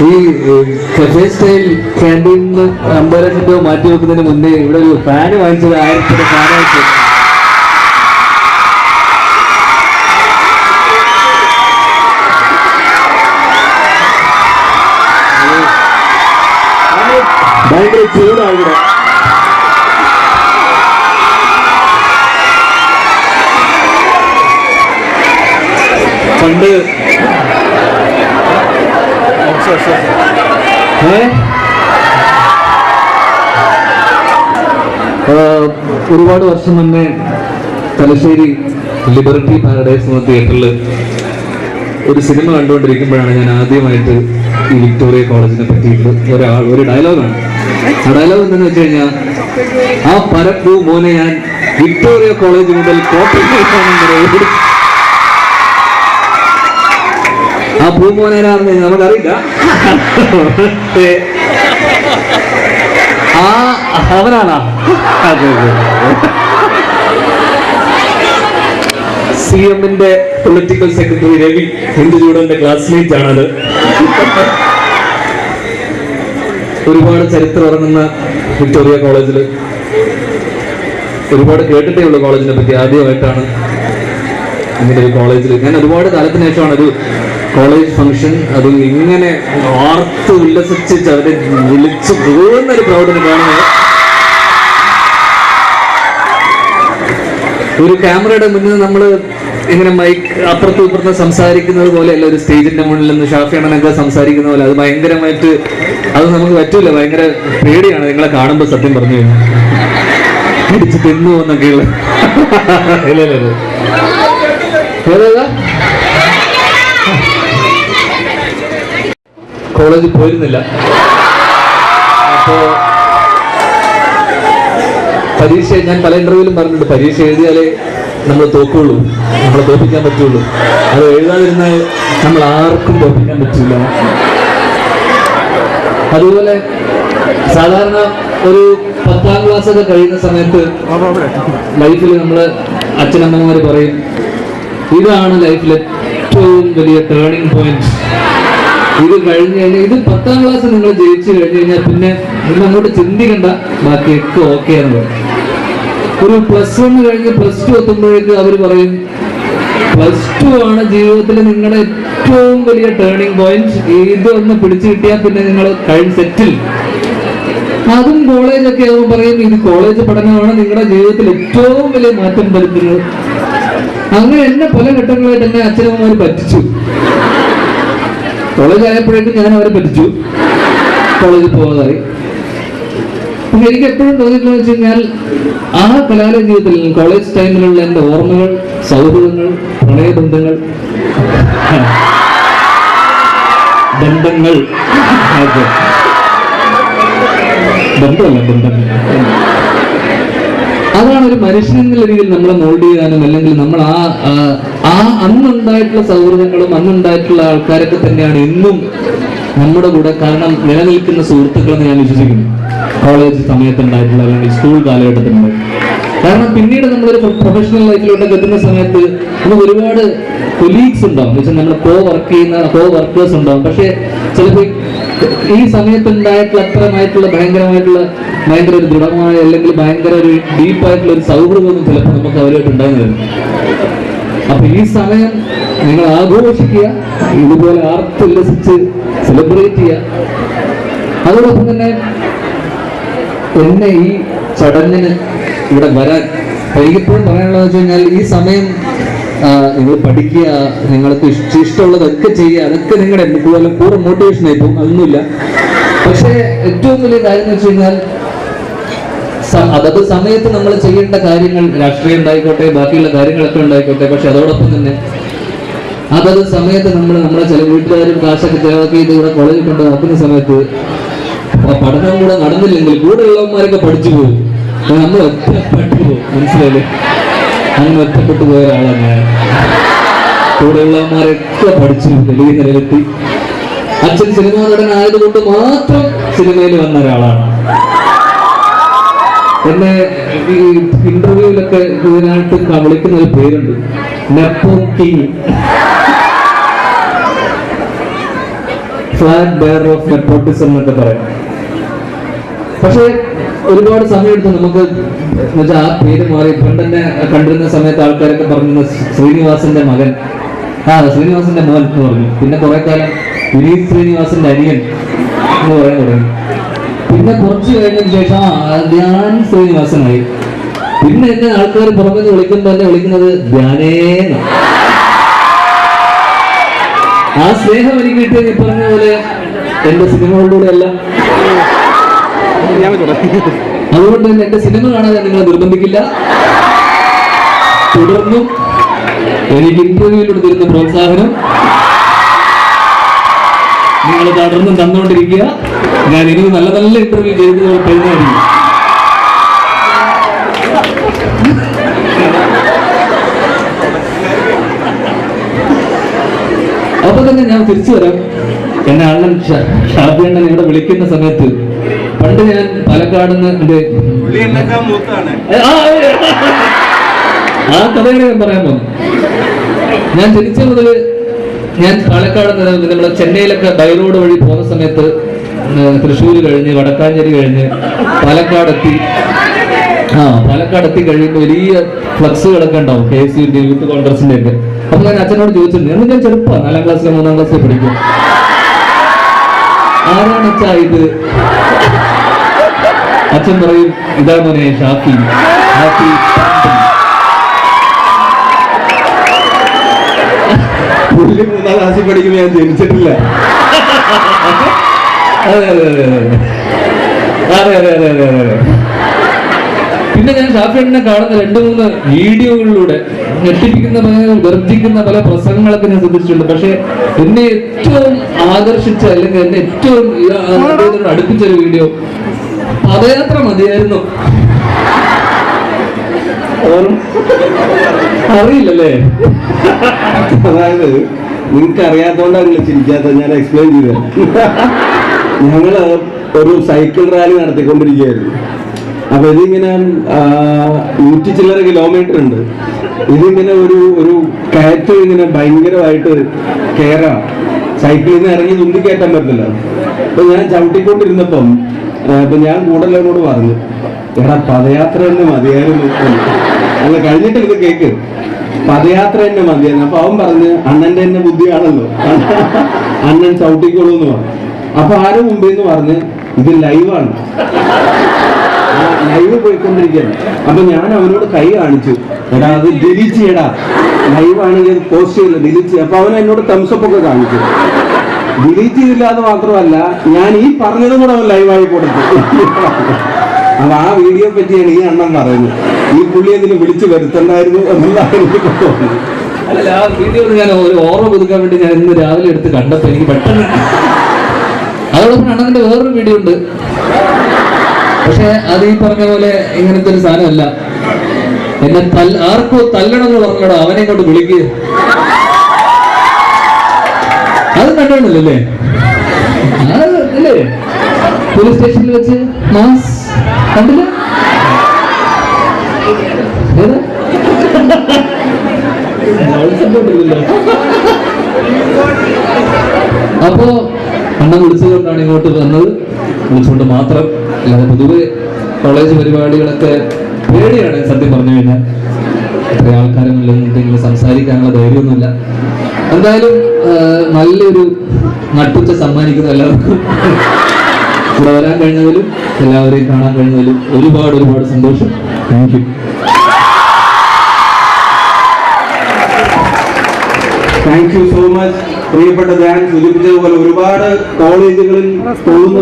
ഈ cafe style ക്യാന്റീനിൽ നിന്ന് അമ്പലം രൂപ മാറ്റി വെക്കുന്നതിന് മുന്നേ ഇവിടെ ഒരു ഫാൻ വാങ്ങിച്ചത് ആയിരത്തിന്റെ ഫാനായിട്ട് പണ്ട് ഏ? ആ, ഒരുപാട് വർഷം മുന്നേ തലശ്ശേരി ലിബർട്ടി പാരഡൈസ് എന്ന തിയേറ്ററിൽ ഒരു സിനിമ കണ്ടുകൊണ്ടിരിക്കുമ്പോഴാണ് ഞാൻ ആദ്യമായിട്ട് ഈ വിക്ടോറിയ കോളേജിനെ പറ്റിയിട്ട് ഒരാൾ ഒരു ഡയലോഗാണ് ആ ഡയലോഗ് എന്താണെന്ന് വെച്ച് കഴിഞ്ഞാൽ ആ പരപ്പൂ മോനെ ഞാൻ വിക്ടോറിയ കോളേജ് മുതൽ കോട്ടയം ആ പൂമോനാണെന്ന് നമുക്കറിയില്ല. ആ അവനാണാ? സി എമ്മിന്റെ പൊളിറ്റിക്കൽ സെക്രട്ടറി രവി ഹിന്ദുജൂഡന്റെ ക്ലാസ്മേറ്റ് ആണത്. ഒരുപാട് ചരിത്രം ഇറങ്ങുന്ന വിക്ടോറിയ കോളേജിൽ ഒരുപാട് കേട്ടിട്ടേ ഉള്ളൂ കോളേജിനെ പറ്റി ആദ്യമായിട്ടാണ് ഇങ്ങനെ ഒരു കോളേജിൽ ഞാൻ ഒരുപാട് കാലത്തിന് ശേഷമാണ് ഒരു കോളേജ് ഫംഗ്ഷൻ അത് ഇങ്ങനെ ആർത്ത് ഉല്ലസിച്ച് അവരെ വിളിച്ച് പോകുന്നൊരു ഒരു ക്രൗഡിന് കാണുന്നത് ഒരു ക്യാമറയുടെ മുന്നിൽ നമ്മൾ ഇങ്ങനെ മൈക്ക് അപ്പുറത്തും ഇപ്പുറത്തും സംസാരിക്കുന്നത് പോലെയല്ല ഒരു സ്റ്റേജിന്റെ മുന്നിൽ നിന്ന് ഷാഫി അണ്ണനൊക്കെ സംസാരിക്കുന്ന പോലെ. അത് ഭയങ്കരമായിട്ട് അത് നമുക്ക് പറ്റൂല. ഭയങ്കര പേടിയാണ് നിങ്ങളെ കാണുമ്പോൾ സത്യം പറഞ്ഞു പിടിച്ച് തിന്നു എന്നൊക്കെയുള്ള. ഇല്ല ഇല്ല കോളേജിൽ പോയിരുന്നില്ല. അപ്പോ പരീക്ഷ ഞാൻ പല ഇന്റർവ്യൂവിലും പറഞ്ഞിട്ടുണ്ട്. പരീക്ഷ എഴുതിയാലേ നമ്മൾ തോക്കുള്ളൂ. നമ്മളെ തോപ്പിക്കാൻ പറ്റുള്ളൂ. അത് എഴുതാതിരുന്നാൽ നമ്മൾ ആർക്കും തോപ്പിക്കാൻ പറ്റില്ല അതുപോലെ സാധാരണ ഒരു പത്താം ക്ലാസ് ഒക്കെ കഴിയുന്ന സമയത്ത് ലൈഫിൽ നമ്മൾ അച്ഛനമ്മമാർ പറയും ഇതാണ് ലൈഫിൽ ഏറ്റവും വലിയ ടേണിംഗ് പോയിന്റ് ഇത് കഴിഞ്ഞ് കഴിഞ്ഞാൽ ഇത് പത്താം ക്ലാസ് നിങ്ങൾ ജയിച്ചു കഴിഞ്ഞു കഴിഞ്ഞാൽ പിന്നെ നിങ്ങൾ അങ്ങോട്ട് ചിന്തിക്കണ്ട. ബാക്കിയൊക്കെ ഓക്കെ ആണ്. ഒരു പ്ലസ് വൺ കഴിഞ്ഞ് പ്ലസ് ടു എത്തുമ്പോഴേക്ക് അവർ പറയും പ്ലസ് ടു ആണ് ജീവിതത്തിൽ നിങ്ങളുടെ ഏറ്റവും വലിയ ടേണിംഗ് പോയിന്റ് ഇത് ഒന്ന് പിടിച്ചു കിട്ടിയാൽ പിന്നെ നിങ്ങൾ കഴിഞ്ഞ് സെറ്റിൽ അതും കോളേജൊക്കെ ആകുമ്പോൾ പറയും ഇത് കോളേജ് പഠനമാണ് നിങ്ങളുടെ ജീവിതത്തിൽ ഏറ്റവും വലിയ മാറ്റം വരുത്തുന്നത്. അങ്ങനെ എന്നെ പല ഘട്ടങ്ങളായിട്ട് എന്നെ അച്ഛനമ്മമാർ പറ്റിച്ചു. കോളേജ് ആയപ്പോഴേക്കും ഞാൻ അവരെ പറ്റിച്ചു കോളേജിൽ പോകാതായി പക്ഷെ എനിക്ക് എപ്പോഴും തോന്നിയിട്ടുള്ളത് വെച്ച് കഴിഞ്ഞാൽ ആ കലാലയ ജീവിതത്തിൽ കോളേജ് ടൈമിലുള്ള എന്റെ ഓർമ്മകൾ സൗഹൃദങ്ങൾ പ്രണയബന്ധങ്ങൾ ബന്ധങ്ങൾ. ബന്ധമല്ല ബന്ധങ്ങൾ. അതാണ് ഒരു മനുഷ്യൻ എന്നുള്ള രീതിയിൽ നമ്മളെ മോൾഡ് ചെയ്യാനും അല്ലെങ്കിൽ നമ്മൾ ആ ആ- അന്നുണ്ടായിട്ടുള്ള സൗഹൃദങ്ങളും അന്നുണ്ടായിട്ടുള്ള ആൾക്കാരൊക്കെ തന്നെയാണ് ഇന്നും നമ്മുടെ കൂടെ കാരണം നിലനിൽക്കുന്ന സുഹൃത്തുക്കളെന്ന് ഞാൻ വിശ്വസിക്കുന്നു. കോളേജ് സമയത്തുണ്ടായിട്ടുള്ള അല്ലെങ്കിൽ സ്കൂൾ കാലഘട്ടത്തിലുണ്ടായി കാരണം പിന്നീട് നമ്മളൊരു പ്രൊഫഷണൽ ലൈഫിലോട്ടൊക്കെ എത്തുന്ന സമയത്ത് നമുക്ക് ഒരുപാട് കൊലീഗ്സ് ഉണ്ടാവും. എന്ന് വെച്ചാൽ നമ്മൾ കോ വർക്ക് ചെയ്യുന്ന കോ വർക്കേഴ്സ് ഉണ്ടാവും. പക്ഷേ ചിലപ്പോൾ ഈ സമയത്ത് ഉണ്ടായിട്ടുള്ള അത്രമായിട്ടുള്ള ഭയങ്കരമായിട്ടുള്ള ഭയങ്കര ഒരു ദൃഢമായ അല്ലെങ്കിൽ ഭയങ്കര ഒരു ഡീപ്പായിട്ടുള്ള ഒരു സൗഹൃദമൊന്നും ചിലപ്പോൾ നമുക്ക് അവരുമായിട്ട് ഉണ്ടായിരുന്നു അപ്പൊ ഈ സമയം നിങ്ങൾ ആഘോഷിക്കുക ഇതുപോലെ ആർത്തുല്ലസിച്ച് സെലിബ്രേറ്റ് ചെയ്യുക. അതോടൊപ്പം തന്നെ എന്നെ ഈ ചടങ്ങിന് ഇവിടെ വരാൻ എനിക്കിപ്പോഴും പറയാനുള്ളത് വെച്ച് കഴിഞ്ഞാൽ ഈ സമയം നിങ്ങൾ പഠിക്കുക നിങ്ങൾക്ക് ഇഷ്ട ഇഷ്ടമുള്ളതൊക്കെ ചെയ്യുക അതൊക്കെ നിങ്ങളുടെ കൂടുതൽ കൂടെ മോട്ടിവേഷൻ ആയിപ്പോ അതൊന്നുമില്ല. പക്ഷേ ഏറ്റവും വലിയ കാര്യം എന്ന് വെച്ച് കഴിഞ്ഞാൽ അതത് സമയത്ത് നമ്മൾ ചെയ്യേണ്ട കാര്യങ്ങൾ രാഷ്ട്രീയം ഉണ്ടായിക്കോട്ടെ ബാക്കിയുള്ള കാര്യങ്ങളൊക്കെ ഉണ്ടായിക്കോട്ടെ പക്ഷെ അതോടൊപ്പം തന്നെ അതത് സമയത്ത് നമ്മൾ നമ്മളെ ചില വീട്ടുകാരും കാശൊക്കെ ചെലവാക്കി ഇത് ഇവിടെ കോളേജിൽ കൊണ്ട് നോക്കുന്ന സമയത്ത് പഠനം കൂടെ നടന്നില്ലെങ്കിൽ കൂടെ ഉള്ളവന്മാരൊക്കെ പഠിച്ചു പോകും. നമ്മൾ നമ്മൾ ഒറ്റപ്പെട്ടു പോകും. മനസ്സിലായില്ലേ? അങ്ങനെ ഒറ്റപ്പെട്ടു പോയ ഒരാളാണ് ഞാൻ. കൂടെ ഉള്ളവന്മാരൊക്കെ പഠിച്ചു വലിയ നിലയിലെത്തി. അച്ഛൻ സിനിമാ നടൻ ആയതുകൊണ്ട് മാത്രം സിനിമയിൽ വന്ന ഒരാളാണ്. എന്നെ ഈ ഇന്റർവ്യൂവിലൊക്കെ ഇതിനായിട്ട് വിളിക്കുന്ന ഒരു പേരുണ്ട്. Nepo king flag bearer of nepotism എന്നൊക്കെ പറയാം. പക്ഷേ ഒരുപാട് സമയമെടുത്ത്. നമുക്ക് ആ പേര് മാറി. ഇപ്പം തന്നെ കണ്ടിരുന്ന സമയത്ത് ആൾക്കാരൊക്കെ പറഞ്ഞിരുന്ന ശ്രീനിവാസന്റെ മകൻ. ആ ശ്രീനിവാസന്റെ മകൻ എന്ന് പറഞ്ഞു. പിന്നെ കുറെ കാലം വിനീത് ശ്രീനിവാസന്റെ അനിയൻ എന്ന് പറയാൻ തുടങ്ങി. പിന്നെ കുറച്ച് കഴിഞ്ഞതിന് ശേഷം ധ്യാൻ ശ്രീനിവാസനായി. പിന്നെ എന്നെ ആൾക്കാർ പുറമെ വിളിക്കുമ്പോൾ എന്നെ വിളിക്കുന്നത് ധ്യാനേന ആ സ്നേഹം എനിക്ക് കിട്ടിയത് പറഞ്ഞ പോലെ എന്റെ സിനിമകളിലൂടെ അല്ല. അതുകൊണ്ട് തന്നെ എന്റെ സിനിമ കാണാതെ നിങ്ങളെ നിർബന്ധിക്കില്ല. തുടർന്നും എനിക്ക് ഇന്റർവ്യൂവിലൂടെ തരുന്ന പ്രോത്സാഹനം. നിങ്ങൾ തുടർന്നും തന്നുകൊണ്ടിരിക്കുക. ഞാൻ ഇനി നല്ല നല്ല ഇന്റർവ്യൂ ചെയ്ത് തരുന്നതായിരിക്കും. അപ്പൊ തന്നെ ഞാൻ തിരിച്ചു വരാം. എന്നെ അണ്ണൻ ഷാഫി ഇവിടെ വിളിക്കുന്ന സമയത്ത് പണ്ട് ഞാൻ പാലക്കാട് നിന്ന് ആ, കഥയാണ് ഞാൻ പറയാൻ പോകുന്നു ഞാൻ ജനിച്ച മുതൽ ഞാൻ പാലക്കാട് നിന്ന് നമ്മുടെ ചെന്നൈയിലൊക്കെ ബൈ റോഡ് വഴി പോകുന്ന സമയത്ത് തൃശ്ശൂർ കഴിഞ്ഞ് വടക്കാഞ്ചേരി കഴിഞ്ഞ് പാലക്കാട് എത്തി ആ പാലക്കാട് എത്തി കഴിയുമ്പോൾ വലിയ ഫ്ലക്സുകളൊക്കെ ഉണ്ടാവും കെ എസ് യു യൂത്ത് കോൺഗ്രസിന്റെ ഒക്കെ അപ്പൊ ഞാൻ അച്ഛനോട് ചോദിച്ചിട്ടുണ്ട് എന്ന് ഞാൻ ചെറുപ്പം? നാലാം ക്ലാസ്സിലെ മൂന്നാം ക്ലാസ്സിൽ പഠിക്കും? ആരാണ് ഇത്? അച്ഛൻ പറയും ഇതാണ് മോനെ ഷാഫി. ഷാഫി പാമ്പൻ." പുള്ളി മൂന്നാം ക്ലാസ്സിൽ പഠിക്കുമ്പോൾ ഞാൻ ജനിച്ചിട്ടില്ല. അതെ അതെ അതെ അതെ അതെ. അതെ അതെ അതെ പിന്നെ ഞാൻ ഷാഫിയെ കാണുന്ന രണ്ട് മൂന്ന് വീഡിയോകളിലൂടെ ഞെട്ടിപ്പിക്കുന്ന പല ഗർജിക്കുന്ന പല പ്രസംഗങ്ങളൊക്കെ ഞാൻ ശ്രദ്ധിച്ചിട്ടുണ്ട്. പക്ഷെ എന്നെ ഏറ്റവും ആകർഷിച്ച അല്ലെങ്കിൽ എന്നെ ഏറ്റവും അടുപ്പിച്ച ഒരു വീഡിയോ പദയാത്ര മതിയായിരുന്നു? അറിയില്ലല്ലേ? അതായത് നിങ്ങൾക്ക് അറിയാത്തോണ്ടാണ് നിങ്ങൾ ചിരിക്കാത്തത്. ഞാൻ എക്സ്പ്ലെയിൻ ചെയ്തത് ഞങ്ങൾ ഒരു സൈക്കിൾ റാലി നടത്തിക്കൊണ്ടിരിക്കുകയായിരുന്നു. അപ്പൊ ഇതിങ്ങനെ നൂറ്റി ചില്ലറ കിലോമീറ്റർ ഉണ്ട്. ഇതിങ്ങനെ ഒരു ഒരു കയറ്റം ഇങ്ങനെ ഭയങ്കരമായിട്ട് കയറാം സൈക്കിളിൽ നിന്ന് ഇറങ്ങി തുന്തി കയറ്റാൻ പറ്റില്ല അപ്പൊ ഞാൻ ചവിട്ടിക്കൊണ്ടിരുന്നപ്പം അപ്പൊ ഞാൻ കൂടുതലോട് പറഞ്ഞു എടാ പദയാത്ര തന്നെ എന്ന്." അല്ല കഴിഞ്ഞിട്ട് ഇത് കേക്ക്. പദയാത്ര തന്നെ മതിയായിരുന്നു. അപ്പൊ അവൻ പറഞ്ഞ് അണ്ണന്റെ തന്നെ ബുദ്ധിയാണല്ലോ. അണ്ണൻ ചവിട്ടിക്കോളൂ എന്ന് പറഞ്ഞു. അപ്പൊ ആരും മുമ്പേ പറഞ്ഞ് ഇത് ലൈവാണ്. ലൈവ് പോയിക്കൊണ്ടിരിക്കുകയാണ്. അപ്പൊ ഞാൻ അവനോട് കൈ കാണിച്ചു. എടാ അത് ഡിലീറ്റ് ചെയ്യടാ. ലൈവ് ആണെങ്കിൽ പോസ്റ്റ് ചെയ്യില്ല ഡിലീറ്റ് അപ്പൊ അവൻ എന്നോട് തംസപ്പ് ഒക്കെ കാണിച്ചു. ഡിലീറ്റ് ചെയ്തില്ല എന്ന് മാത്രമല്ല ഞാൻ ഈ പറഞ്ഞതും കൂടെ ലൈവായി കൊടുത്തു. അപ്പൊ ആ വീഡിയോ പറ്റിയാണ് ഈ അണ്ണൻ പറയുന്നത്. ഈ പുള്ളി അതിന് വിളിച്ചു വരുത്തണ്ടായിരുന്നു എന്നുള്ളതാണ് എനിക്ക് അല്ല ആ വീഡിയോ ഞാൻ ഒരു ഓർമ്മ പുതുക്കാൻ വേണ്ടി ഞാൻ ഇന്ന് രാവിലെ എടുത്ത് കണ്ടപ്പോ എനിക്ക് പെട്ടെന്ന് അതോടൊപ്പം അണ്ണന്റെ വേറൊരു വീഡിയോ ഉണ്ട്. പക്ഷെ അത് ഈ പറഞ്ഞ പോലെ ഇങ്ങനത്തെ ഒരു സാധനമല്ല. എന്നെ തൽ ആർക്കോ തല്ലണമെന്ന് പറഞ്ഞോടോ അവനെ കൊണ്ട് വിളിക്കുക അത് കണ്ടോണ്ടല്ലേ? അത് അല്ലേ പോലീസ് സ്റ്റേഷനിൽ വെച്ച് മാസ് കണ്ടില്ല? അപ്പോ അണ്ണൻ വിളിച്ചതുകൊണ്ടാണ് ഇങ്ങോട്ട് വന്നത്. വിളിച്ചുകൊണ്ട് മാത്രം. അല്ലാതെ പൊതുവെ കോളേജ് പരിപാടികളൊക്കെ പേടിയാണ് സത്യം പറഞ്ഞു കഴിഞ്ഞാൽ. ഇത്രയും ആൾക്കാരൊന്നും ഇല്ലെങ്കിൽ സംസാരിക്കാനുള്ള ധൈര്യമൊന്നുമില്ല. എന്തായാലും നല്ലൊരു നട്ടുച്ച സമ്മാനിക്കുന്ന എല്ലാവർക്കും. ഇവിടെ വരാൻ കഴിഞ്ഞതിലും എല്ലാവരെയും കാണാൻ കഴിഞ്ഞതിലും ഒരുപാട് ഒരുപാട് സന്തോഷം. Thank you thank you so much പ്രിയപ്പെട്ട ഞാൻ സൂചിപ്പിച്ചതുപോലെ ഒരുപാട് കോളേജുകളിൽ പോകുന്നത്